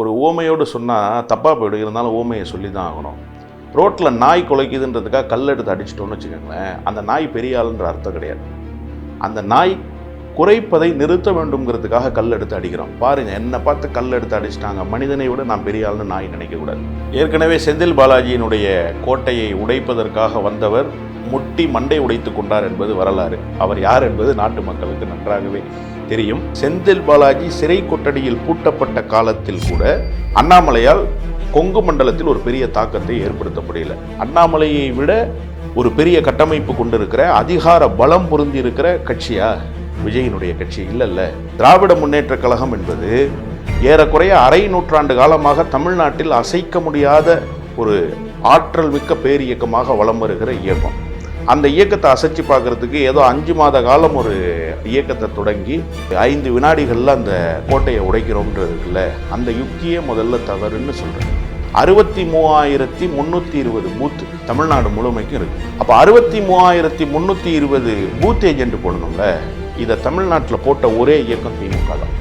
ஒரு ஓமையோடு சொன்னால் தப்பாக போயிடும். இருந்தாலும் ஓமையை சொல்லி தான் ஆகணும். ரோட்டில் நாய் குலைக்குதுன்றதுக்காக கல் எடுத்து அடிச்சிட்டோன்னு வச்சுக்கோங்களேன். அந்த நாய் பெரிய ஆளுன்ற அர்த்தம் கிடையாது. அந்த நாய் குறைப்பதை நிறுத்த வேண்டும்ங்கிறதுக்காக கல் எடுத்து அடிக்கிறோம். பாருங்க என்னை பார்த்து கல் எடுத்து அடிச்சிட்டாங்க. மனிதனை விட நான் பெரிய ஆள்னு நாய் நினைக்கக்கூடாது ஏற்கனவே செந்தில் பாலாஜியினுடைய கோட்டையை உடைப்பதற்காக வந்தவர் முட்டி மண்டை உடைத்து கொண்டார் என்பது வரலாறு. அவர் யார் என்பது நாட்டு மக்களுக்கு நன்றாகவே தெரியும். செந்தில் பாலாஜி சிறை கொட்டடியில் பூட்டப்பட்ட காலத்தில் கூட அண்ணாமலையால் கொங்கு மண்டலத்தில் ஒரு பெரிய தாக்கத்தை ஏற்படுத்த முடியல அண்ணாமலையை விட ஒரு பெரிய கட்டமைப்பு கொண்டிருக்கிற அதிகார பலம் பொருந்தி இருக்கிற கட்சியா? விஜயினுடைய கட்சி இல்லைல்ல. திராவிட முன்னேற்ற கழகம் என்பது ஏறக்குறைய அரை நூற்றாண்டு காலமாக தமிழ்நாட்டில் அசைக்க முடியாத ஒரு ஆற்றல் மிக்க பேரியக்கமாக வலம் வருகிற இயக்கம். அந்த இயக்கத்தை அசைச்சு பார்க்கறதுக்கு ஏதோ அஞ்சு மாத காலம் ஒரு இயக்கத்தை தொடங்கி ஐந்து வினாடிகளில் அந்த கோட்டையை உடைக்கிறோம்ன்றதுக்குல அந்த யுக்தியே முதல்ல தவறுன்னு சொல்கிறேன் அறுபத்தி மூவாயிரத்தி முந்நூற்றி இருபது பூத்து தமிழ்நாடு முழுமைக்கும் இருக்குது அப்போ அறுபத்தி மூவாயிரத்தி முந்நூற்றி இருபது பூத் ஏஜென்ட் போடணும்ல? இதை தமிழ்நாட்டில் போட்ட ஒரே இயக்கம் திமுக தான்.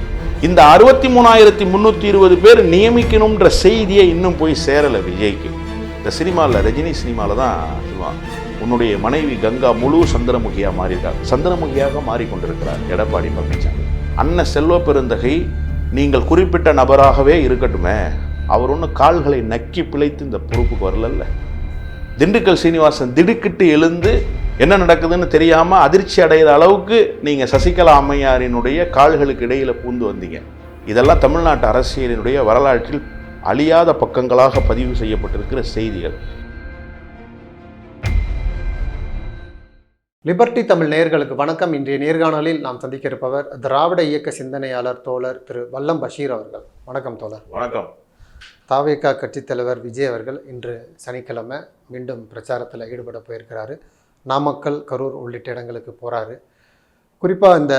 இந்த அறுபத்தி மூணாயிரத்தி முந்நூற்றி இருபது பேர் நியமிக்கணுன்ற செய்தியை இன்னும் போய் சேரலை விஜய்க்கு. இந்த சினிமாவில் ரஜினி சினிமாவில் தான் சொல்லுவான் உன்னுடைய மனைவி கங்கா முழு சந்திரமுகியாக மாறியிருக்கார். சந்திரமுகியாக மாறிக்கொண்டிருக்கிறார் எடப்பாடி பழனிசாமி. அண்ணன் செல்வ பெருந்தகை நீங்கள் குறிப்பிட்ட நபராகவே இருக்கட்டுமே அவர் ஒன்று கால்களை நக்கி பிழைத்து இந்த பொறுப்புக்கு வரலல்ல. திண்டுக்கல் சீனிவாசன் திடுக்கிட்டு எழுந்து என்ன நடக்குதுன்னு தெரியாமல் அதிர்ச்சி அடைகிற அளவுக்கு நீங்கள் சசிகலா அம்மையாரினுடைய கால்களுக்கு இடையில் பூந்து வந்தீங்க. இதெல்லாம் தமிழ்நாட்டு அரசியலினுடைய வரலாற்றில் அழியாத பக்கங்களாக பதிவு செய்யப்பட்டிருக்கிற செய்திகள். லிபர்டி தமிழ் நேயர்களுக்கு வணக்கம். இன்றைய நேர்காணலில் நாம் சந்திக்க இருப்பவர் திராவிட இயக்க சிந்தனையாளர் தோழர் திரு வல்லம் பஷீர் அவர்கள். வணக்கம் தோழர். வணக்கம். தாவேகா கட்சித் தலைவர் விஜய் அவர்கள் இன்று சனிக்கிழமை மீண்டும் பிரச்சாரத்தில் ஈடுபட போயிருக்கிறாரு. நாமக்கல் கரூர் உள்ளிட்ட இடங்களுக்கு போகிறாரு குறிப்பாக இந்த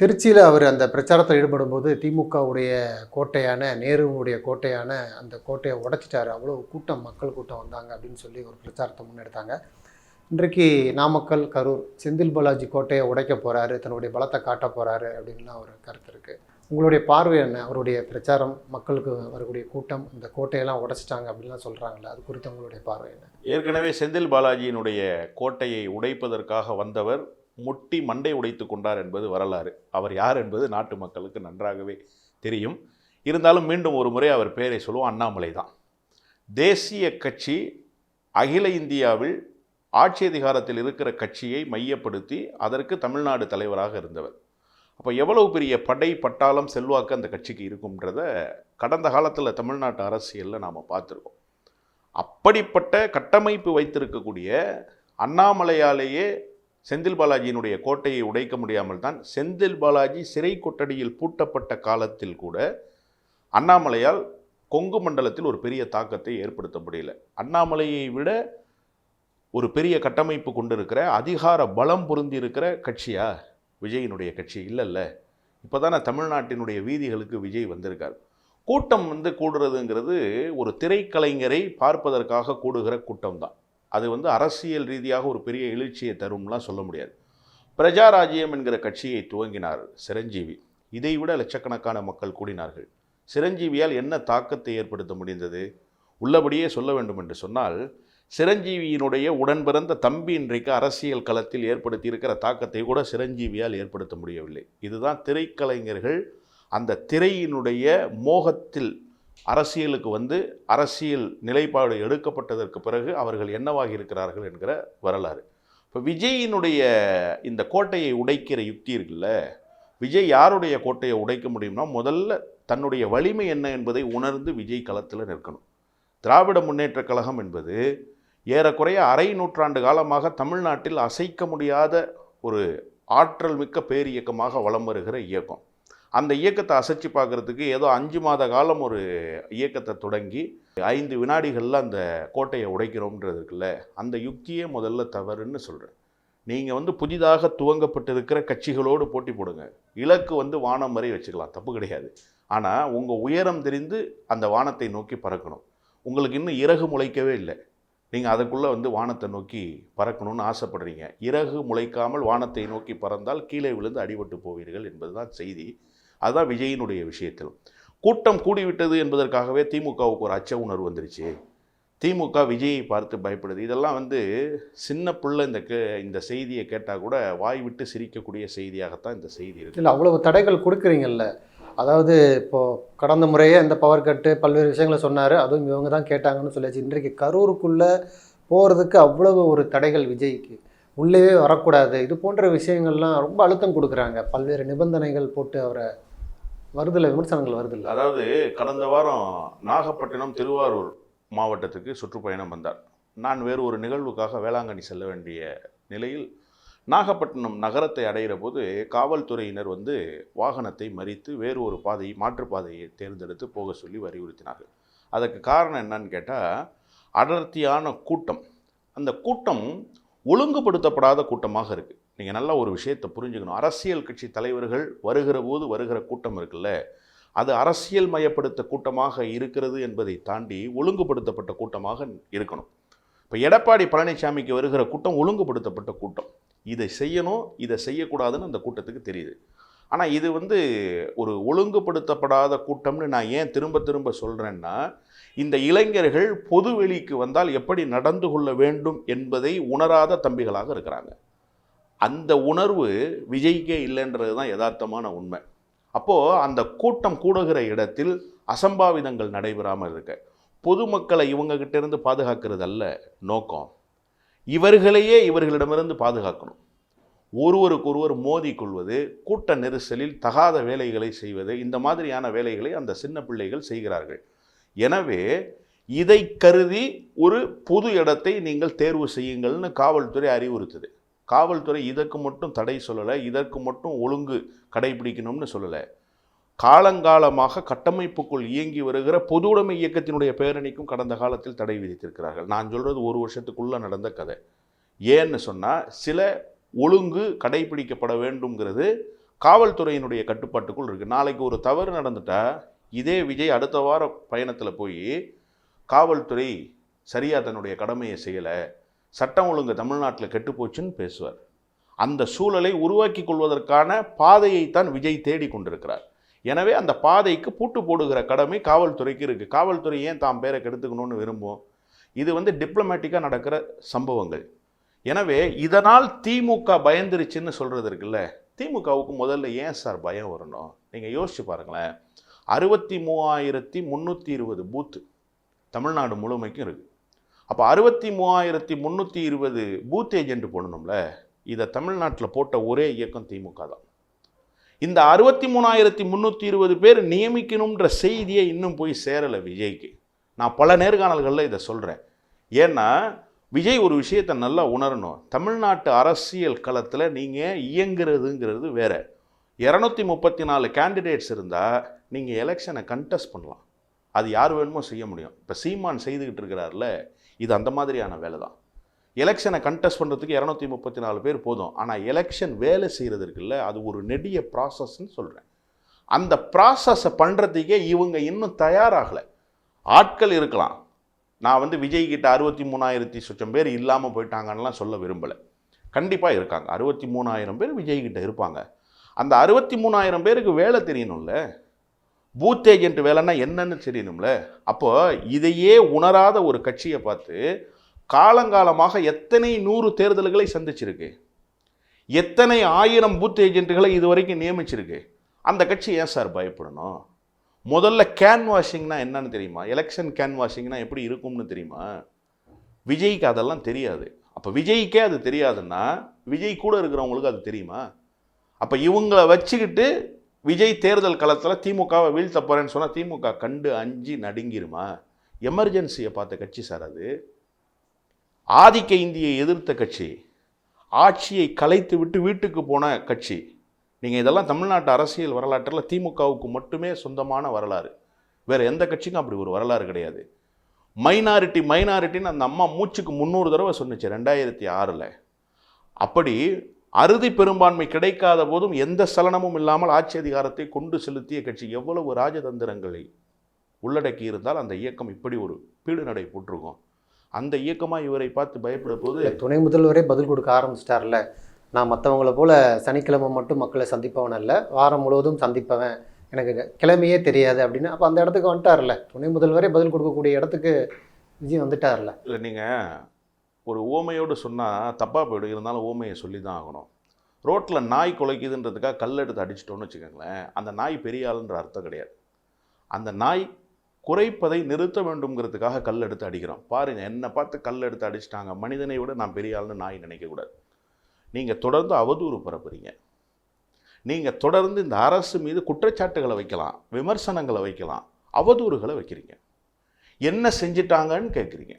திருச்சியில் அவர் அந்த பிரச்சாரத்தில் ஈடுபடும்போது திமுகவுடைய கோட்டையான நேருவுடைய கோட்டையான அந்த கோட்டையை உடைச்சிட்டாரு. அவ்வளோ கூட்டம் மக்கள் கூட்டம் வந்தாங்க அப்படின்னு சொல்லி ஒரு பிரச்சாரத்தை முன்னெடுத்தாங்க. இன்றைக்கு நாமக்கல் கரூர் செந்தில் பாலாஜி கோட்டையை உடைக்க போகிறாரு தன்னுடைய பலத்தை காட்ட போகிறாரு அப்படின்லாம் ஒரு கருத்து இருக்குது உங்களுடைய பார்வை என்ன? அவருடைய பிரச்சாரம் மக்களுக்கு வரக்கூடிய கூட்டம் இந்த கோட்டையெல்லாம் உடைச்சிட்டாங்க அப்படின்லாம் சொல்கிறாங்களே அது குறித்து உங்களுடைய பார்வை என்ன? ஏற்கனவே செந்தில் பாலாஜியினுடைய கோட்டையை உடைப்பதற்காக வந்தவர் முட்டி மண்டை உடைத்து கொண்டார் என்பது வரலாறு. அவர் யார் என்பது நாட்டு மக்களுக்கு நன்றாகவே தெரியும். இருந்தாலும் மீண்டும் ஒரு முறை அவர் பெயரை சொல்லுவோம் அண்ணாமலை தான் தேசிய கட்சி அகில இந்தியாவில் ஆட்சி அதிகாரத்தில் இருக்கிற கட்சியை மையப்படுத்தி அதற்கு தமிழ்நாடு தலைவராக இருந்தவர். அப்போ எவ்வளவு பெரிய படை பட்டாளம் செல்வாக்கு அந்த கட்சிக்கு இருக்கும்ன்றத கடந்த காலத்தில் தமிழ்நாட்டு அரசியலில் நாம் பார்த்துருக்கோம். அப்படிப்பட்ட கட்டமைப்பு வைத்திருக்கக்கூடிய அண்ணாமலையாலேயே செந்தில் பாலாஜியினுடைய கோட்டையை உடைக்க முடியாமல் தான் செந்தில் பாலாஜி சிறை கொட்டடியில் பூட்டப்பட்ட காலத்தில் கூட அண்ணாமலையால் கொங்கு மண்டலத்தில் ஒரு பெரிய தாக்கத்தை ஏற்படுத்த முடியல. அண்ணாமலையை விட ஒரு பெரிய கட்டமைப்பு கொண்டிருக்கிற அதிகார பலம் பொருந்தி இருக்கிற கட்சியா? விஜயினுடைய கட்சி இல்லைல்ல. இப்போ தானே தமிழ்நாட்டினுடைய வீதிகளுக்கு விஜய் வந்திருக்கார். கூட்டம் வந்து கூடுறதுங்கிறது ஒரு திரைக்கலைஞரை பார்ப்பதற்காக கூடுகிற கூட்டம் தான் அது வந்து அரசியல் ரீதியாக ஒரு பெரிய எழுச்சியை தரும்லாம் சொல்ல முடியாது. பிரஜாராஜ்யம் என்கிற கட்சியை துவங்கினார் சிரஞ்சீவி. இதைவிட லட்சக்கணக்கான மக்கள் கூடினார்கள். சிரஞ்சீவியால் என்ன தாக்கத்தை ஏற்படுத்த முடிந்தது? உள்ளபடியே சொல்ல வேண்டும் என்று சொன்னால் சிரஞ்சீவியினுடைய உடன் பிறந்த தம்பி இன்றைக்கு அரசியல் களத்தில் ஏற்படுத்தி இருக்கிற தாக்கத்தை கூட சிரஞ்சீவியால் ஏற்படுத்த முடியவில்லை. இதுதான் திரைக்கலைஞர்கள் அந்த திரையினுடைய மோகத்தில் அரசியலுக்கு வந்து அரசியல் நிலைப்பாடு எடுக்கப்பட்டதற்கு பிறகு அவர்கள் என்னவாகி இருக்கிறார்கள் என்கிற வரலாறு. இப்போ விஜயினுடைய இந்த கோட்டையை உடைக்கிற யுக்தி இருக்குல்ல விஜய் யாருடைய கோட்டையை உடைக்க முடியும்னா முதல்ல தன்னுடைய வலிமை என்ன என்பதை உணர்ந்து விஜய் களத்தில் நிற்கணும். திராவிட முன்னேற்ற கழகம் என்பது ஏறக்குறைய அரை நூற்றாண்டு காலமாக தமிழ்நாட்டில் அசைக்க முடியாத ஒரு ஆற்றல் மிக்க பேரியக்கமாக வலம் வருகிற இயக்கம். அந்த இயக்கத்தை அசைச்சு பார்க்குறதுக்கு ஏதோ அஞ்சு மாத காலம் ஒரு இயக்கத்தை தொடங்கி ஐந்து வினாடிகளில் அந்த கோட்டையை உடைக்கிறோம்ன்றது இருக்குல்ல அந்த யுக்தியே முதல்ல தவறுன்னு சொல்கிறேன் நீங்கள் வந்து புதிதாக துவங்கப்பட்டிருக்கிற கட்சிகளோடு போட்டி போடுங்க. இலக்கு வந்து வானம் வரை வச்சுக்கலாம் தப்பு கிடையாது. ஆனால் உங்கள் உயரம் தெரிந்து அந்த வானத்தை நோக்கி பறக்கணும். உங்களுக்கு இன்னும் இறகு முளைக்கவே இல்லை. நீங்கள் அதுக்குள்ளே வந்து வானத்தை நோக்கி பறக்கணும்னு ஆசைப்படுறீங்க. இறகு முளைக்காமல் வானத்தை நோக்கி பறந்தால் கீழே விழுந்து அடிபட்டு போவீர்கள் என்பதுதான் செய்தி. அதுதான் விஜயினுடைய விஷயத்தில். கூட்டம் கூடிவிட்டது என்பதற்காகவே திமுகவுக்கு ஒரு அச்ச உணர்வு வந்துருச்சு. திமுக விஜயை பார்த்து பயப்படுது. இதெல்லாம் வந்து சின்ன பிள்ளை இந்த கே இந்த செய்தியை கேட்டால் கூட வாய் விட்டு சிரிக்கக்கூடிய செய்தியாகத்தான் இந்த செய்தி இருக்குது இல்லை அவ்வளவு தடைகள் கொடுக்குறீங்கல்ல. அதாவது இப்போது கடந்த முறையே இந்த பவர் கட்டு பல்வேறு விஷயங்களை சொன்னார். அதுவும் இவங்க தான் கேட்டாங்கன்னு சொல்லியாச்சு. இன்றைக்கு கரூருக்குள்ளே போகிறதுக்கு அவ்வளவு ஒரு தடைகள் விஜய்க்கு. உள்ளேயே வரக்கூடாது. இது போன்ற விஷயங்கள்லாம் ரொம்ப அழுத்தம் கொடுக்குறாங்க. பல்வேறு நிபந்தனைகள் போட்டு அவரை வருதில்ல விமர்சனங்கள் வருதில்லை. அதாவது கடந்த வாரம் நாகப்பட்டினம் திருவாரூர் மாவட்டத்துக்கு சுற்றுப்பயணம் வந்தார். நான் வேறு ஒரு நிகழ்வுக்காக வேளாங்கண்ணி செல்ல வேண்டிய நிலையில் நாகப்பட்டினம் நகரத்தை அடைகிற போது காவல்துறையினர் வந்து வாகனத்தை மறித்து வேறு ஒரு பாதையை மாற்றுப்பாதையை தேர்ந்தெடுத்து போக சொல்லி வலியுறுத்தினார்கள். அதற்கு காரணம் என்னன்னு கேட்டால் அடர்த்தியான கூட்டம். அந்த கூட்டம் ஒழுங்குபடுத்தப்படாத கூட்டமாக இருக்குது நீங்கள் நல்லா ஒரு விஷயத்தை புரிஞ்சுக்கணும். அரசியல் கட்சி தலைவர்கள் வருகிற போது வருகிற கூட்டம் இருக்குல்ல அது அரசியல் மயப்படுத்த கூட்டமாக இருக்கிறது என்பதை தாண்டி ஒழுங்குபடுத்தப்பட்ட கூட்டமாக இருக்கணும். இப்போ எடப்பாடி பழனிசாமிக்கு வருகிற கூட்டம் ஒழுங்குபடுத்தப்பட்ட கூட்டம். இதை செய்யணும் இதை செய்யக்கூடாதுன்னு அந்த கூட்டத்துக்கு தெரியுது. ஆனால் இது வந்து ஒரு ஒழுங்குபடுத்தப்படாத கூட்டம்னு நான் ஏன் திரும்ப திரும்ப சொல்கிறேன்னா இந்த இளைஞர்கள் பொது வெளிக்கு வந்தால் எப்படி நடந்து கொள்ள வேண்டும் என்பதை உணராத தம்பிகளாக இருக்கிறாங்க. அந்த உணர்வு விஜய்க்கே இல்லைன்றது தான் யதார்த்தமான உண்மை. அப்போது அந்த கூட்டம் கூடுகிற இடத்தில் அசம்பாவிதங்கள் நடைபெறாமல் இருக்க பொதுமக்களை இவங்ககிட்ட இருந்து பாதுகாக்கிறது அல்ல நோக்கம் இவர்களையே இவர்களிடமிருந்து பாதுகாக்கணும். ஒருவருக்கொருவர் மோதிக்கொள்வது கூட்ட நெரிசலில் தகாத வேலைகளை செய்வது இந்த மாதிரியான வேலைகளை அந்த சின்ன பிள்ளைகள் செய்கிறார்கள். எனவே இதை கருதி ஒரு பொது இடத்தை நீங்கள் தேர்வு செய்யுங்கள்னு காவல்துறை அறிவுறுத்துது. காவல்துறை இதற்கு மட்டும் தடை சொல்லலை இதற்கு மட்டும் ஒழுங்கு கடைபிடிக்கணும்னு சொல்லலை. காலங்காலமாக கட்டமைப்புக்குள் இயங்கி வருகிற பொது உடைமை இயக்கத்தினுடைய பேரணிக்கும் கடந்த காலத்தில் தடை விதித்திருக்கிறார்கள். நான் சொல்கிறது ஒரு வருஷத்துக்குள்ளே நடந்த கதை. ஏன்னு சொன்னால் சில ஒழுங்கு கடைபிடிக்கப்பட வேண்டும்ங்கிறது காவல்துறையினுடைய கட்டுப்பாட்டுக்குள் இருக்குது நாளைக்கு ஒரு தவறு நடந்துட்டால் இதே விஜய் அடுத்த வார பயணத்தில் போய் காவல்துறை சரியாக தன்னுடைய கடமையை செய்யலை சட்டம் ஒழுங்கு தமிழ்நாட்டில் கெட்டுப்போச்சுன்னு பேசுவார். அந்த சூழலை உருவாக்கி கொள்வதற்கான பாதையைத்தான் விஜய் தேடி கொண்டிருக்கிறார். எனவே அந்த பாதைக்கு பூட்டு போடுகிற கடமை காவல்துறைக்கு இருக்குது காவல்துறை ஏன் தாம் பேரை கெடுத்துக்கணும்னு விரும்பும்? இது வந்து டிப்ளமேட்டிக்காக நடக்கிற சம்பவங்கள். எனவே இதனால் திமுக பயந்துருச்சுன்னு சொல்கிறது இருக்குல்ல? திமுகவுக்கு முதல்ல ஏன் சார் பயம் வரணும்? நீங்கள் யோசிச்சு பாருங்களேன். அறுபத்தி மூவாயிரத்தி முந்நூற்றி இருபது பூத்து தமிழ்நாடு முழுமைக்கும் இருக்குது அப்போ அறுபத்தி மூவாயிரத்தி முந்நூற்றி இருபது பூத் ஏஜென்ட் போடணும்ல? இதை தமிழ்நாட்டில் போட்ட ஒரே இயக்கம் திமுக தான். இந்த அறுபத்தி மூணாயிரத்தி முந்நூற்றி இருபது பேர் நியமிக்கணுன்ற செய்தியை இன்னும் போய் சேரலை விஜய்க்கு. நான் பல நேர்காணல்களில் இதை சொல்கிறேன் ஏன்னா விஜய் ஒரு விஷயத்தை நல்லா உணரணும். தமிழ்நாட்டு அரசியல் களத்தில் நீங்கள் இயங்குறதுங்கிறது வேறு. இரநூத்தி முப்பத்தி நாலு கேண்டிடேட்ஸ் இருந்தால் நீங்கள் எலெக்ஷனை கண்டெஸ்ட் பண்ணலாம். அது யார் வேணுமோ செய்ய முடியும். இப்போ சீமான் செய்துக்கிட்டு இருக்கிறார்ல இது அந்த மாதிரியான வேலை தான் எலெக்ஷனை கண்டெஸ்ட் பண்ணுறதுக்கு இரநூத்தி முப்பத்தி நாலு பேர் போதும். ஆனால் எலெக்ஷன் வேலை செய்கிறது இருக்குல்ல அது ஒரு நெடிய ப்ராசஸ்ன்னு சொல்கிறேன் அந்த ப்ராசஸை பண்ணுறதுக்கே இவங்க இன்னும் தயாராகலை. ஆட்கள் இருக்கலாம். நான் வந்து விஜய் கிட்ட அறுபத்தி மூணாயிரத்தி சொச்சம் பேர் இல்லாமல் போயிட்டாங்கன்னுலாம் சொல்ல விரும்பலை. கண்டிப்பாக இருக்காங்க. அறுபத்தி மூணாயிரம் பேர் விஜய் கிட்ட இருப்பாங்க. அந்த அறுபத்தி மூணாயிரம் பேருக்கு வேலை தெரியணும்ல? பூத் ஏஜென்ட் வேலைன்னா என்னன்னு தெரியணும்ல? அப்போ இதையே உணராத ஒரு கட்சியை பார்த்து காலங்காலமாக எத்தனை நூறு தேர்தல்களை சந்திச்சிருக்கு? எத்தனை ஆயிரம் பூத் ஏஜென்ட்டுகளை இது வரைக்கும் நியமிச்சிருக்கு? அந்த கட்சி ஏன் சார் பயப்படணும்? முதல்ல கேன் வாஷிங்னா என்னன்னு தெரியுமா? எலெக்ஷன் கேன் வாஷிங்னா எப்படி இருக்கும்னு தெரியுமா? விஜய்க்கு அதெல்லாம் தெரியாது. அப்போ விஜய்க்கே அது தெரியாதுன்னா விஜய் கூட இருக்கிறவங்களுக்கு அது தெரியுமா? அப்போ இவங்களை வச்சுக்கிட்டு விஜய் தேர்தல் களத்தில் திமுகவை வீழ்த்த போகிறேன்னு சொன்னால் திமுக கண்டு அஞ்சு நடுங்கிருமா? எமர்ஜென்சியை பார்த்த கட்சி சார் அது. ஆதிக்க இந்தியை எதிர்த்த கட்சி ஆட்சியை கலைத்து விட்டு வீட்டுக்கு போன கட்சி. நீங்கள் இதெல்லாம் தமிழ்நாட்டு அரசியல் வரலாற்றில் திமுகவுக்கு மட்டுமே சொந்தமான வரலாறு. வேறு எந்த கட்சிக்கும் அப்படி ஒரு வரலாறு கிடையாது. மைனாரிட்டி மைனாரிட்டின்னு அந்த அம்மா மூச்சுக்கு முந்நூறு தடவை சொன்னிச்சு ரெண்டாயிரத்தி ஆறில். அப்படி அறுதி பெரும்பான்மை கிடைக்காத போதும் எந்த சலனமும் இல்லாமல் ஆட்சி அதிகாரத்தை கொண்டு செலுத்திய கட்சி எவ்வளவு ராஜதந்திரங்களை உள்ளடக்கி இருந்தால் அந்த இயக்கம் இப்படி ஒரு பீடுநடை போட்டிருக்கோம். அந்த இயக்கமாக இவரை பார்த்து பயப்பட போது துணை முதல்வரே பதில் கொடுக்க ஆரம்பிச்சிட்டார்ல நான் மற்றவங்கள போல சனிக்கிழமை மட்டும் மக்களை சந்திப்பவன் அல்ல. வாரம் முழுவதும் சந்திப்பவன். எனக்கு கிழமையே தெரியாது அப்படின்னு. அப்போ அந்த இடத்துக்கு வந்துட்டார்ல துணை முதல்வரே பதில் கொடுக்கக்கூடிய இடத்துக்கு விஜய் வந்துட்டார்ல இல்லை நீங்கள் ஒரு ஓமையோடு சொன்னால் தப்பாக போயிடும். இருந்தாலும் ஓமையை சொல்லி தான் ஆகணும். ரோட்டில் நாய் குலைக்குதுன்றதுக்காக கல் எடுத்து அடிச்சிட்டோன்னு வச்சுக்கோங்களேன். அந்த நாய் பெரிய ஆளுன்ற அர்த்தம் கிடையாது. அந்த நாய் குறைப்பதை நிறுத்த வேண்டும்ங்கிறதுக்காக கல் எடுத்து அடிக்கிறோம். பாருங்க என்னை பார்த்து கல் எடுத்து அடிச்சிட்டாங்க. மனிதனை விட நான் பெரிய ஆள்னு நாய் நினைக்கக்கூடாது நீங்கள் தொடர்ந்து அவதூறு பரப்புறீங்க. நீங்கள் தொடர்ந்து இந்த அரசு மீது குற்றச்சாட்டுகளை வைக்கலாம் விமர்சனங்களை வைக்கலாம் அவதூறுகளை வைக்கிறீங்க. என்ன செஞ்சிட்டாங்கன்னு கேட்குறீங்க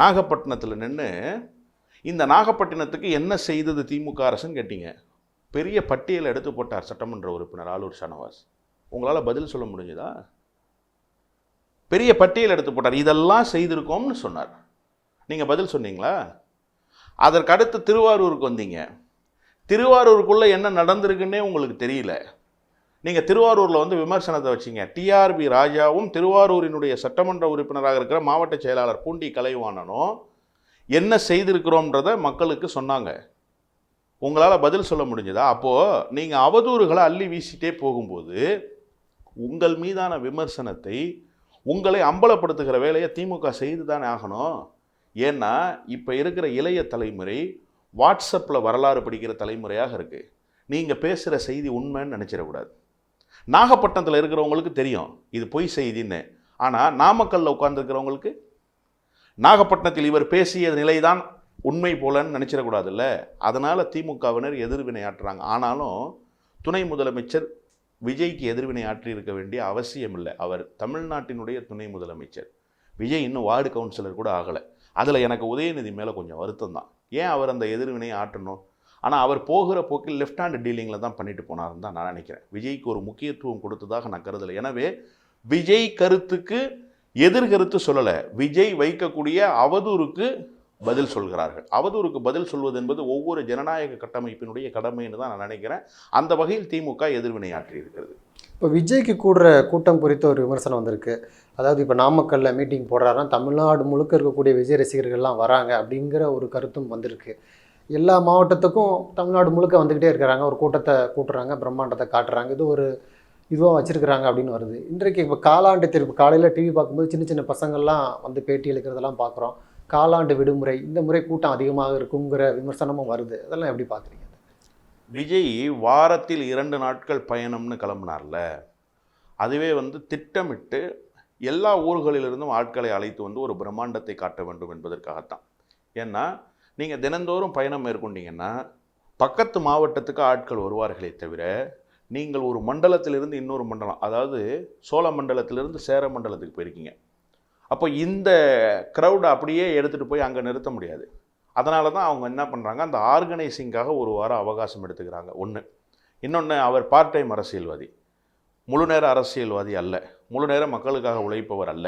நாகப்பட்டினத்தில் நின்று இந்த நாகப்பட்டினத்துக்கு என்ன செய்தது திமுக அரசுன்னு கேட்டீங்க. பெரிய பட்டியலை எடுத்து போட்டார் சட்டமன்ற உறுப்பினர் ஆலூர் ஷானவாஸ். உங்களால் பதில் சொல்ல முடிஞ்சுதா? பெரிய பட்டியல் எடுத்து போட்டார். இதெல்லாம் செய்திருக்கோம்னு சொன்னார். நீங்கள் பதில் சொன்னீங்களா? அதற்கு அடுத்து திருவாரூருக்கு வந்தீங்க. திருவாரூருக்குள்ளே என்ன நடந்திருக்குன்னே உங்களுக்கு தெரியல. நீங்கள் திருவாரூரில் வந்து விமர்சனத்தை வச்சீங்க. டிஆர்பி ராஜாவும் திருவாரூரினுடைய சட்டமன்ற உறுப்பினராக இருக்கிற மாவட்ட செயலாளர் பூண்டி கலைவாணனும் என்ன செய்திருக்கிறோம்ன்றத மக்களுக்கு சொன்னாங்க. உங்களால் பதில் சொல்ல முடிஞ்சதா? அப்போது நீங்கள் அவதூறுகளை அள்ளி வீசிட்டே போகும்போது உங்கள் மீதான விமர்சனத்தை உங்களை அம்பலப்படுத்துகிற வேலையை திமுக செய்து தானே ஆகணும். ஏன்னா இப்போ இருக்கிற இளைய தலைமுறை வாட்ஸ்அப்பில் வரலாறு படிக்கிற தலைமுறையாக இருக்குது நீங்கள் பேசுகிற செய்தி உண்மைன்னு நினச்சிடக்கூடாது. நாகப்பட்டினத்தில் இருக்கிறவங்களுக்கு தெரியும் இது பொய் செய்தின்னு. ஆனால் நாமக்கல்ல உட்கார்ந்துருக்கிறவங்களுக்கு நாகப்பட்டினத்தில் இவர் பேசிய நிலைதான் உண்மை போலன்னு நினச்சிடக்கூடாதுல்ல. அதனால் திமுகவினர் எதிர்வினையாற்றுறாங்க ஆனாலும் துணை முதலமைச்சர் விஜய்க்கு எதிர்வினை ஆற்றி இருக்க வேண்டிய அவசியம் இல்லை அவர் தமிழ்நாட்டினுடைய துணை முதலமைச்சர். விஜய் இன்னும் வார்டு கவுன்சிலர் கூட ஆகலை. அதில் எனக்கு உதயநிதி மேலே கொஞ்சம் வருத்தம் தான். ஏன் அவர் அந்த எதிர்வினையை ஆற்றணும்? ஆனால் அவர் போகிற போக்கில் லெஃப்ட் ஹேண்ட் டீலிங்கில் தான் பண்ணிட்டு போனாருன்னு தான் நான் நினைக்கிறேன். விஜய்க்கு ஒரு முக்கியத்துவம் கொடுத்ததாக நான் கருதலை. எனவே விஜய் கருத்துக்கு எதிர்கருத்து சொல்லலை. விஜய் வைக்கக்கூடிய அவதூறுக்கு பதில் சொல்கிறார்கள். அவதூறுக்கு பதில் சொல்வது என்பது ஒவ்வொரு ஜனநாயக கட்டமைப்பினுடைய கடமைன்னு தான் நான் நினைக்கிறேன். அந்த வகையில் திமுக எதிர்வினையாற்றி இருக்கிறது இப்போ விஜய்க்கு கூடுற கூட்டம் குறித்த ஒரு விமர்சனம் வந்திருக்கு. அதாவது இப்போ நாமக்கல்ல மீட்டிங் போடுறாருன்னா தமிழ்நாடு முழுக்க இருக்கக்கூடிய விஜய் ரசிகர்கள்லாம் வராங்க அப்படிங்கிற ஒரு கருத்தும் வந்திருக்கு. எல்லா மாவட்டத்துக்கும் தமிழ்நாடு முழுக்க வந்துக்கிட்டே இருக்கிறாங்க. ஒரு கூட்டத்தை கூட்டுறாங்க பிரம்மாண்டத்தை காட்டுறாங்க. இது ஒரு இதுவாக வச்சுருக்குறாங்க அப்படின்னு வருது. இன்றைக்கு இப்போ காலாண்டு தேர்வு காலையில் டிவி பார்க்கும்போது சின்ன சின்ன பசங்கள்லாம் வந்து பேட்டி எழுக்கிறதெல்லாம் பார்க்குறோம். காலாண்டு விடுமுறை இந்த முறை கூட்டம் அதிகமாக இருக்குங்கிற விமர்சனமும் வருது. அதெல்லாம் எப்படி பார்க்குறீங்க? விஜய் வாரத்தில் இரண்டு நாட்கள் பயணம்னு கிளம்புனார்ல. அதுவே வந்து திட்டமிட்டு எல்லா ஊர்களிலிருந்தும் ஆட்களை அழைத்து வந்து ஒரு பிரம்மாண்டத்தை காட்ட வேண்டும் என்பதற்காகத்தான். ஏன்னா நீங்கள் தினந்தோறும் பயணம் மேற்கொண்டீங்கன்னா பக்கத்து மாவட்டத்துக்கு ஆட்கள் வருவார்களே தவிர நீங்கள் ஒரு மண்டலத்திலிருந்து இன்னொரு மண்டலம் அதாவது சோழ மண்டலத்திலிருந்து சேர மண்டலத்துக்கு போயிருக்கீங்க. அப்போ இந்த க்ரௌடை அப்படியே எடுத்துகிட்டு போய் அங்கே நிறுத்த முடியாது. அதனால தான் அவங்க என்ன பண்ணுறாங்க அந்த ஆர்கனைசிங்காக ஒரு வாரம் அவகாசம் எடுத்துக்கிறாங்க. ஒன்று இன்னொன்று அவர் பார்ட் டைம் அரசியல்வாதி. முழு நேர அரசியல்வாதி அல்ல. முழு நேர மக்களுக்காக உழைப்பவர் அல்ல.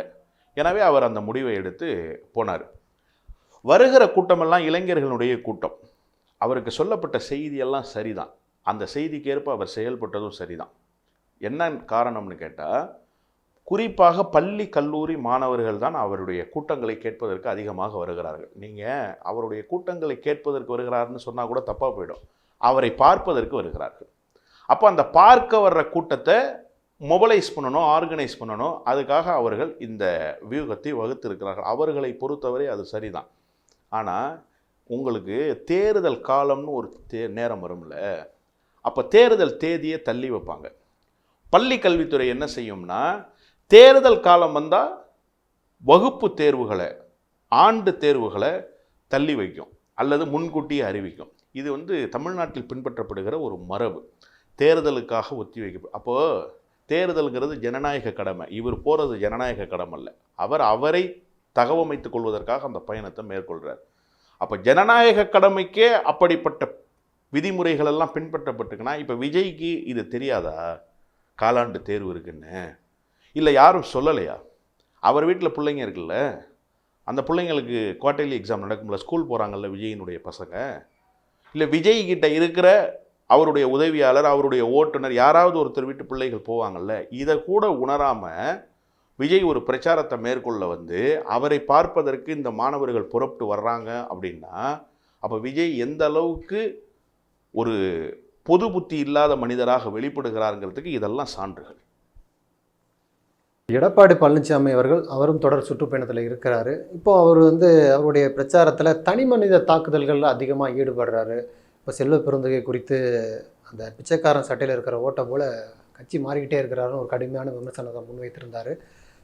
எனவே அவர் அந்த முடிவை எடுத்து போனார். வருகிற கூட்டமெல்லாம் இளைஞர்களுடைய கூட்டம். அவருக்கு சொல்லப்பட்ட செய்தியெல்லாம் சரிதான். அந்த செய்திக்கேற்ப அவர் செயல்பட்டதும் சரிதான். என்ன காரணம்னு கேட்டால் குறிப்பாக பள்ளி கல்லூரி மாணவர்கள் தான் அவருடைய கூட்டங்களை கேட்பதற்கு அதிகமாக வருகிறார்கள். நீங்கள் அவருடைய கூட்டங்களை கேட்பதற்கு வருகிறார்னு சொன்னால் கூட தப்பாக போயிடும். அவரை பார்ப்பதற்கு வருகிறார்கள். அப்போ அந்த பார்க்க வர்ற கூட்டத்தை மொபலைஸ் பண்ணணும் ஆர்கனைஸ் பண்ணணும். அதுக்காக அவர்கள் இந்த வியூகத்தை வகுத்திருக்கிறார்கள். அவர்களை பொறுத்தவரை அது சரிதான். ஆனால் உங்களுக்கு தேர்தல் காலம்னு ஒரு தே நேரம் வரும்ல. அப்போ தேர்தல் தேதியை தள்ளி வைப்பாங்க. பள்ளி கல்வித்துறை என்ன செய்யும்னா தேர்தல் காலம் வந்தால் வகுப்பு தேர்வுகளை ஆண்டு தேர்வுகளை தள்ளி வைக்கும் அல்லது முன்கூட்டியே அறிவிக்கும். இது வந்து தமிழ்நாட்டில் பின்பற்றப்படுகிற ஒரு மரபு. தேர்தலுக்காக ஒத்தி வைக்க அப்போது தேர்தலுங்கிறது ஜனநாயக கடமை. இவர் போகிறது ஜனநாயக கடமை அல்ல. அவர் அவரை தகவமைத்துக் கொள்வதற்காக அந்த பயணத்தை மேற்கொள்கிறார் அப்போ ஜனநாயக கடமைக்கே அப்படிப்பட்ட விதிமுறைகளெல்லாம் பின்பற்றப்பட்டுக்குன்னா இப்போ விஜய்க்கு இது தெரியாதா? காலாண்டு தேர்வு இருக்குன்னு. இல்லை யாரும் சொல்லலையா? அவர் வீட்டில் பிள்ளைங்க இருக்குல்ல? அந்த பிள்ளைங்களுக்கு குவார்டர்லி எக்ஸாம் நடக்கும்ல ஸ்கூல் போகிறாங்கல்ல விஜயினுடைய பசங்க? இல்லை விஜய் கிட்ட இருக்கிற அவருடைய உதவியாளர் அவருடைய ஓட்டுநர் யாராவது ஒருத்தர் வீட்டு பிள்ளைகள் போவாங்கல்ல இதை கூட உணராமல் விஜய் ஒரு பிரச்சாரத்தை மேற்கொள்ள வந்து அவரை பார்ப்பதற்கு இந்த மாணவர்கள் புறப்பட்டு வர்றாங்க அப்படின்னா அப்போ விஜய் எந்த அளவுக்கு ஒரு பொது புத்தி இல்லாத மனிதராக வெளிப்படுகிறாருங்கிறதுக்கு இதெல்லாம் சான்றுகள். எடப்பாடி பழனிசாமி அவர்கள் அவரும் தொடர் சுற்றுப்பயணத்தில் இருக்கிறாரு. இப்போ அவர் வந்து அவருடைய பிரச்சாரத்தில் தனி மனித தாக்குதல்களில் அதிகமாக ஈடுபடுறாரு. இப்போ செல்வ பெருந்தகை குறித்து அந்த பிச்சைக்காரன் சட்டையில் இருக்கிற ஓட்டை போல் கட்சி மாறிக்கிட்டே இருக்கிறாருன்னு ஒரு கடுமையான விமர்சனத்தை முன்வைத்திருந்தார்.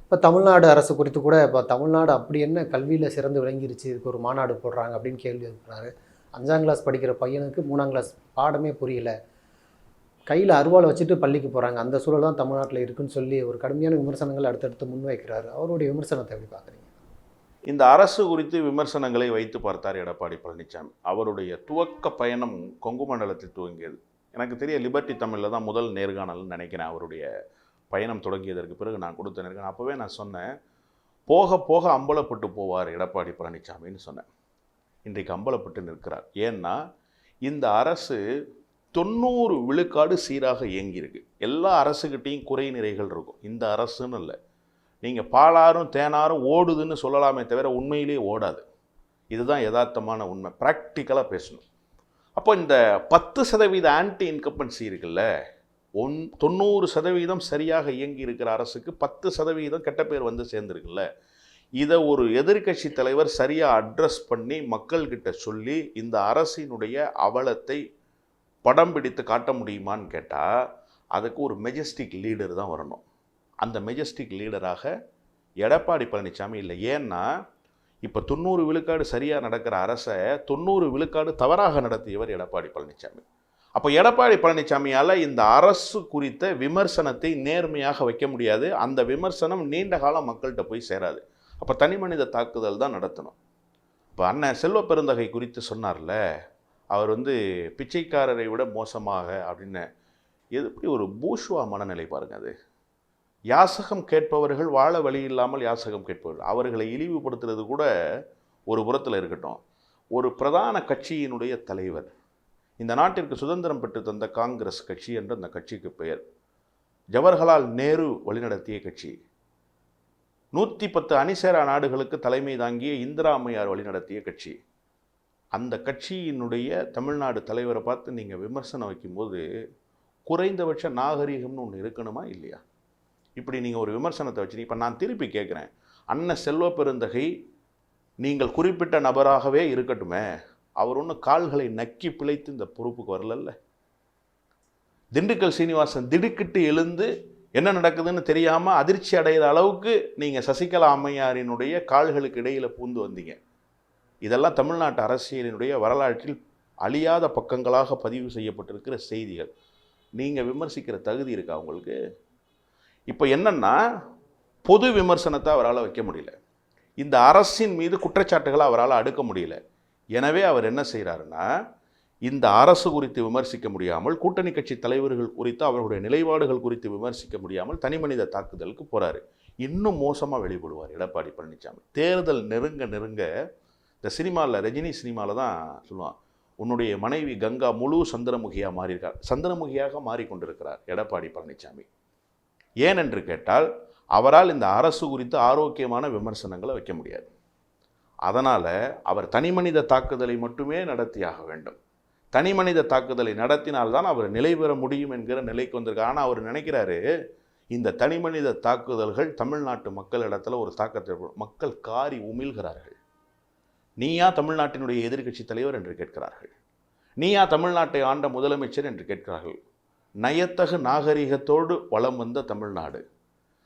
இப்போ தமிழ்நாடு அரசு குறித்து கூட இப்போ தமிழ்நாடு அப்படி என்ன கல்வியில் சிறந்து விளங்கிருச்சு இதுக்கு ஒரு மாநாடு போடுறாங்க அப்படின்னு கேள்வி எழுப்புறாரு. அஞ்சாம் கிளாஸ் படிக்கிற பையனுக்கு மூணாம் கிளாஸ் பாடமே புரியல. கையில் அருவாளை வச்சுட்டு பள்ளிக்கு போகிறாங்க அந்த சூழல் தான் தமிழ்நாட்டில் இருக்குன்னு சொல்லி ஒரு கடுமையான விமர்சனங்கள் அடுத்தடுத்து முன்வைக்கிறாரு. அவருடைய விமர்சனத்தை எப்படி பார்க்குறீங்க? இந்த அரசு குறித்து விமர்சனங்களை வைத்து பார்த்தார் எடப்பாடி பழனிசாமி அவருடைய துவக்க பயணம் கொங்கு மண்டலத்தில் துவங்கியது. எனக்கு தெரிய லிபர்ட்டி தமிழில் தான் முதல் நேர்காணல்னு நினைக்கிறேன். அவருடைய பயணம் தொடங்கியதற்கு பிறகு நான் கொடுத்த நேர்காணல். அப்போவே நான் சொன்னேன் போக போக அம்பலப்பட்டு போவார் எடப்பாடி பழனிசாமின்னு சொன்னேன். இன்றைக்கு அம்பலப்பட்டு நிற்கிறார். ஏன்னா இந்த அரசு தொண்ணூறு விழுக்காடு சீராக இயங்கியிருக்கு. எல்லா அரசுக்கிட்டேயும் குறை நிறைகள் இருக்கும். இந்த அரசுன்னு இல்லை. நீங்கள் பாலாரும் தேனாரும் ஓடுதுன்னு சொல்லலாமே தவிர உண்மையிலேயே ஓடாது. இதுதான் யதார்த்தமான உண்மை. ப்ராக்டிக்கலாக பேசணும். அப்போ இந்த பத்து சதவீத ஆன்டி இன்கம்பன்சி இருக்குல்ல ஒன் தொண்ணூறு சதவீதம் சரியாக இயங்கி இருக்கிற அரசுக்கு பத்து சதவீதம் கெட்ட பேர் வந்து சேர்ந்துருக்குல்ல. இதை ஒரு எதிர்க்கட்சி தலைவர் சரியாக அட்ரஸ் பண்ணி மக்கள்கிட்ட சொல்லி இந்த அரசினுடைய அவலத்தை படம் பிடித்து காட்ட முடியுமான்னு கேட்டால் அதுக்கு ஒரு மெஜஸ்டிக் லீடர் தான் வரணும். அந்த மெஜஸ்டிக் லீடராக எடப்பாடி பழனிசாமி இல்லை. ஏன்னா இப்போ தொண்ணூறு விழுக்காடு சரியாக நடக்கிற அரசை தொண்ணூறு விழுக்காடு தவறாக நடத்தியவர் எடப்பாடி பழனிசாமி அப்போ எடப்பாடி பழனிசாமியால் இந்த அரசு குறித்த விமர்சனத்தை நேர்மையாக வைக்க முடியாது. அந்த விமர்சனம் நீண்ட காலம் மக்கள்கிட்ட போய் சேராது. அப்போ தனி மனித தாக்குதல் தான் நடத்தணும். இப்போ அண்ணன் செல்வ பெருந்தகை குறித்து சொன்னார்ல அவர் வந்து பிச்சைக்காரரை விட மோசமாக அப்படின்னு எது எப்படி ஒரு பூஷ்வா மனநிலை பாருங்கள் அது. யாசகம் கேட்பவர்கள் வாழ வழி இல்லாமல் யாசகம் கேட்பவர்கள். அவர்களை இழிவுபடுத்துறது கூட ஒரு புறத்தில் இருக்கட்டும். ஒரு பிரதான கட்சியினுடைய தலைவர். இந்த நாட்டிற்கு சுதந்திரம் பெற்று தந்த காங்கிரஸ் கட்சி என்ற அந்த கட்சிக்கு பெயர். ஜவஹர்லால் நேரு வழிநடத்திய கட்சி. நூற்றி பத்து அணிசேரா நாடுகளுக்கு தலைமை தாங்கிய இந்திராமையார் வழிநடத்திய கட்சி. அந்த கட்சியினுடைய தமிழ்நாடு தலைவரை பார்த்து நீங்கள் விமர்சனம் வைக்கும்போது குறைந்தபட்ச நாகரிகம்னு ஒன்று இருக்கணுமா இல்லையா? இப்படி நீங்கள் ஒரு விமர்சனத்தை வச்சு இப்போ நான் திருப்பி கேட்குறேன் அண்ணன் செல்வ பெருந்தகை நீங்கள் குறிப்பிட்ட நபராகவே இருக்கட்டுமே அவர் ஒன்றும் கால்களை நக்கி பிழைத்து இந்த பொறுப்புக்கு வரலல்ல. திண்டுக்கல் சீனிவாசன் திடுக்கிட்டு எழுந்து என்ன நடக்குதுன்னு தெரியாமல் அதிர்ச்சி அடைகிற அளவுக்கு நீங்கள் சசிகலா அம்மையாரினுடைய கால்களுக்கு இடையில் பூந்து வந்தீங்க. இதெல்லாம் தமிழ்நாட்டு அரசியலினுடைய வரலாற்றில் அழியாத பக்கங்களாக பதிவு செய்யப்பட்டிருக்கிற செய்திகள். நீங்கள் விமர்சிக்கிற தகுதி இருக்கா உங்களுக்கு? இப்போ என்னன்னா பொது விமர்சனத்தை அவரால் வைக்க முடியல. இந்த அரசின் மீது குற்றச்சாட்டுகளை அவரால் அடுக்க முடியல. எனவே அவர் என்ன செய்கிறாருன்னா இந்த அரசு குறித்து விமர்சிக்க முடியாமல் கூட்டணி கட்சி தலைவர்கள் குறித்து அவர்களுடைய நிலைப்பாடுகள் குறித்து விமர்சிக்க முடியாமல் தனிமனித தாக்குதலுக்கு போகிறாரு இன்னும் மோசமாக வெளிப்படுவார் எடப்பாடி பழனிசாமி. தேர்தல் நெருங்க நெருங்க இந்த சினிமாவில் ரஜினி சினிமாவில் தான் சொல்லுவான் உன்னுடைய மனைவி கங்கா முழு சந்திரமுகியாக மாறியிருக்கார் சந்திரமுகியாக மாறிக்கொண்டிருக்கிறார் எடப்பாடி பழனிசாமி ஏனென்று கேட்டால் அவரால் இந்த அரசு குறித்து ஆரோக்கியமான விமர்சனங்களை வைக்க முடியாது. அதனால் அவர் தனிமனித தாக்குதலை மட்டுமே நடத்தியாக வேண்டும். தனிமனித தாக்குதலை நடத்தினால்தான் அவர் நிலை பெற முடியும் என்கிற நிலைக்கு வந்திருக்கார் ஆனால் அவர் நினைக்கிறாரு இந்த தனிமனித தாக்குதல்கள் தமிழ்நாட்டு மக்களிடத்தில் ஒரு தாக்கத்தை ஏற்படும். மக்கள் காரி உமிழ்கிறார்கள். நீயா தமிழ்நாட்டினுடைய எதிர்க்கட்சி தலைவர் என்று கேட்கிறார்கள். நீயா தமிழ்நாட்டை ஆண்ட முதலமைச்சர் என்று கேட்கிறார்கள். நயத்தகு நாகரிகத்தோடு வளம் வந்த தமிழ்நாடு.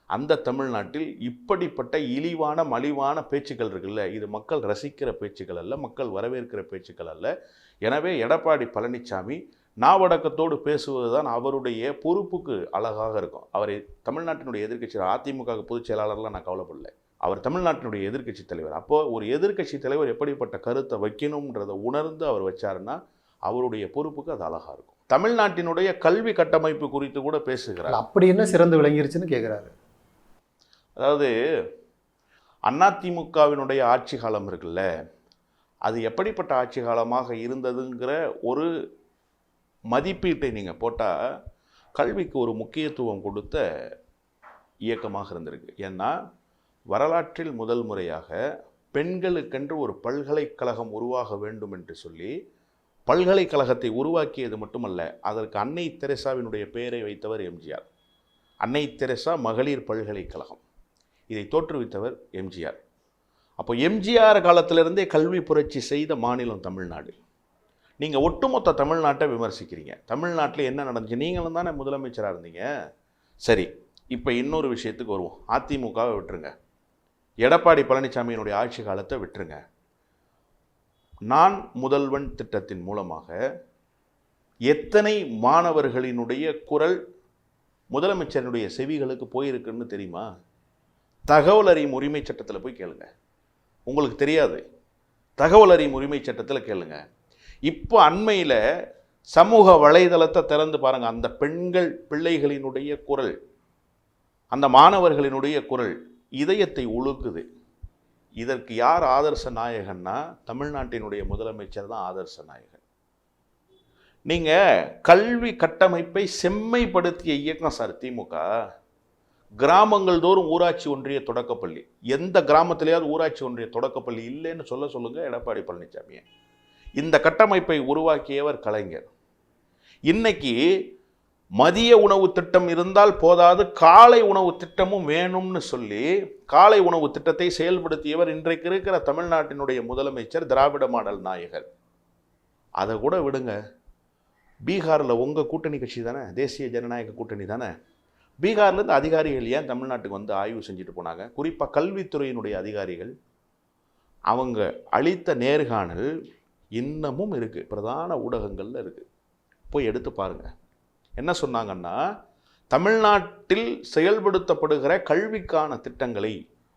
அந்த தமிழ்நாட்டில் இப்படிப்பட்ட இழிவான மலிவான பேச்சுக்கள் இருக்குல்ல? இது மக்கள் ரசிக்கிற பேச்சுக்கள் அல்ல மக்கள் வரவேற்கிற பேச்சுக்கள் அல்ல. எனவே எடப்பாடி பழனிசாமி நாவடக்கத்தோடு பேசுவதுதான் அவருடைய பொறுப்புக்கு அழகாக இருக்கும். அவரை தமிழ்நாட்டினுடைய எதிர்க்கட்சி அதிமுக பொதுச் செயலாளர்லாம் நான் கவலைப்படலை. அவர் தமிழ்நாட்டினுடைய எதிர்க்கட்சி தலைவர். அப்போது ஒரு எதிர்க்கட்சி தலைவர் எப்படிப்பட்ட கருத்தை வைக்கணுன்றதை உணர்ந்து அவர் வச்சாருன்னா அவருடைய பொறுப்புக்கு அது அழகாக இருக்கும். தமிழ்நாட்டினுடைய கல்வி கட்டமைப்பு குறித்து கூட பேசுகிறார். அப்படி என்ன சிறந்து விளங்கிருச்சுன்னு கேட்குறாரு அதாவது அதிமுகவினுடைய ஆட்சி காலம் இருக்குல்ல அது எப்படிப்பட்ட ஆட்சி காலமாக இருந்ததுங்கிற ஒரு மதிப்பீட்டை நீங்கள் போட்டால் கல்விக்கு ஒரு முக்கியத்துவம் கொடுத்த இயக்கமாக இருந்திருக்கு. ஏன்னா வரலாற்றில் முதல் முறையாக பெண்களுக்கென்று ஒரு பல்கலைக்கழகம் உருவாக வேண்டும் என்று சொல்லி பல்கலைக்கழகத்தை உருவாக்கியது மட்டுமல்ல அதற்கு அன்னை தெரசாவினுடைய பெயரை வைத்தவர் எம்ஜிஆர். அன்னை தெரசா மகளிர் பல்கலைக்கழகம். இதை தோற்றுவித்தவர் எம்ஜிஆர். அப்போ எம்ஜிஆர் காலத்திலிருந்தே கல்வி புரட்சி செய்த மாநிலம் தமிழ்நாடு. நீங்கள் ஒட்டுமொத்த தமிழ்நாட்டை விமர்சிக்கிறீங்க. தமிழ்நாட்டில் என்ன நடந்துச்சு? நீங்களும் தானே முதலமைச்சராக இருந்தீங்க. சரி இப்போ இன்னொரு விஷயத்துக்கு வருவோம். அதிமுகவை விட்டுருங்க. எடப்பாடி பழனிசாமியினுடைய ஆட்சி காலத்தை விட்டுருங்க. நான் முதல்வன் திட்டத்தின் மூலமாக எத்தனை மாணவர்களினுடைய குரல் முதலமைச்சரினுடைய செவிகளுக்கு போயிருக்குன்னு தெரியுமா? தகவல் அறியும் உரிமை சட்டத்தில் போய் கேளுங்க. உங்களுக்கு தெரியாது. தகவல் அறியும் உரிமை சட்டத்தில் கேளுங்க. இப்போ அண்மையில் சமூக வலைதளத்தை திறந்து பாருங்கள் அந்த பெண்கள் பிள்ளைகளினுடைய குரல் அந்த மாணவர்களினுடைய குரல் இதயத்தை உழுக்குது. இதற்கு யார் ஆதர்ச நாயகன்னா தமிழ்நாட்டினுடைய முதலமைச்சர் தான் ஆதர்ச நாயகன். நீங்கள் கல்வி கட்டமைப்பை செம்மைப்படுத்திய இயக்கம் சார் திமுக. கிராமங்கள் தோறும் ஊராட்சி ஒன்றிய தொடக்கப்பள்ளி. எந்த கிராமத்திலேயாவது ஊராட்சி ஒன்றிய தொடக்கப்பள்ளி இல்லைன்னு சொல்ல சொல்லுங்கள் எடப்பாடி பழனிசாமியை. இந்த கட்டமைப்பை உருவாக்கியவர் கலைஞர். இன்னைக்கு மதிய உணவு திட்டம் இருந்தால் போதாது காலை உணவு திட்டமும் வேணும்னு சொல்லி காலை உணவு திட்டத்தை செயல்படுத்தியவர் இன்றைக்கு இருக்கிற தமிழ்நாட்டினுடைய முதலமைச்சர் திராவிட மாடல் நாயகர். அதை கூட விடுங்க. பீகாரில் உங்கள் கூட்டணி கட்சி தானே? தேசிய ஜனநாயக கூட்டணி தானே? பீகார்லேருந்து அதிகாரிகள் ஏன் தமிழ்நாட்டுக்கு வந்து ஆய்வு செஞ்சுட்டு போனாங்க? குறிப்பாக கல்வித்துறையினுடைய அதிகாரிகள். அவங்க அளித்த நேர்காணல் இன்னமும் இருக்குது பிரதான ஊடகங்களில் இருக்குது போய் எடுத்து பாருங்கள் என்ன சொன்னாங்கன்னா தமிழ்நாட்டில் செயல்படுத்தப்படுகிற கல்விக்கான திட்டங்களை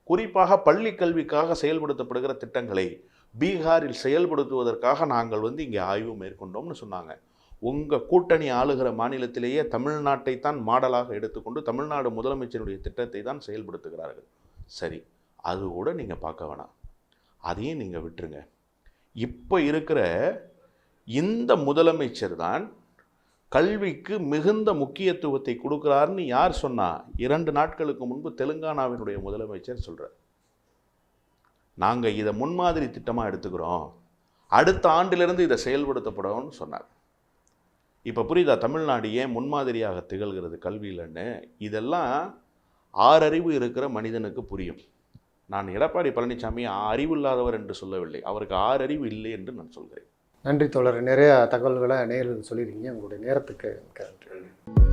குறிப்பாக பள்ளி கல்விக்காக செயல்படுத்தப்படுகிற திட்டங்களை பீகாரில் செயல்படுத்துவதற்காக நாங்கள் வந்து இங்கே ஆய்வு மேற்கொண்டோம்னு சொன்னாங்க. உங்கள் கூட்டணி ஆளுகிற மாநிலத்திலேயே தமிழ்நாட்டை தான் மாடலாக எடுத்துக்கொண்டு தமிழ்நாடு முதலமைச்சருடைய திட்டத்தை தான் செயல்படுத்துகிறார்கள். சரி அது கூட நீங்கள் பார்க்க வேணாம். அதையும் நீங்கள் விட்டுருங்க. இப்போ இருக்கிற இந்த முதலமைச்சர் தான் கல்விக்கு மிகுந்த முக்கியத்துவத்தை கொடுக்குறாருன்னு யார் சொன்னா இரண்டு நாட்களுக்கு முன்பு தெலுங்கானாவினுடைய முதலமைச்சர் சொல்கிறார் நாங்கள் இதை முன்மாதிரி திட்டமாக எடுத்துக்கிறோம். அடுத்த ஆண்டிலிருந்து இதை செயல்படுத்தப்படும்னு சொன்னார். இப்போ புரியுதா தமிழ்நாடு ஏன் முன்மாதிரியாக திகழ்கிறது கல்வியிலன்னு இதெல்லாம் ஆறறிவு இருக்கிற மனிதனுக்கு புரியும். நான் எடப்பாடி பழனிசாமி அறிவில்லாதவர் என்று சொல்லவில்லை. அவருக்கு ஆறறிவு இல்லை என்று நான் சொல்கிறேன். நன்றி தோழர். நிறையா தகவல்களை நேரில் சொல்லியிருக்கீங்க. உங்களுடைய நேரத்துக்கு மிக்க நன்றி.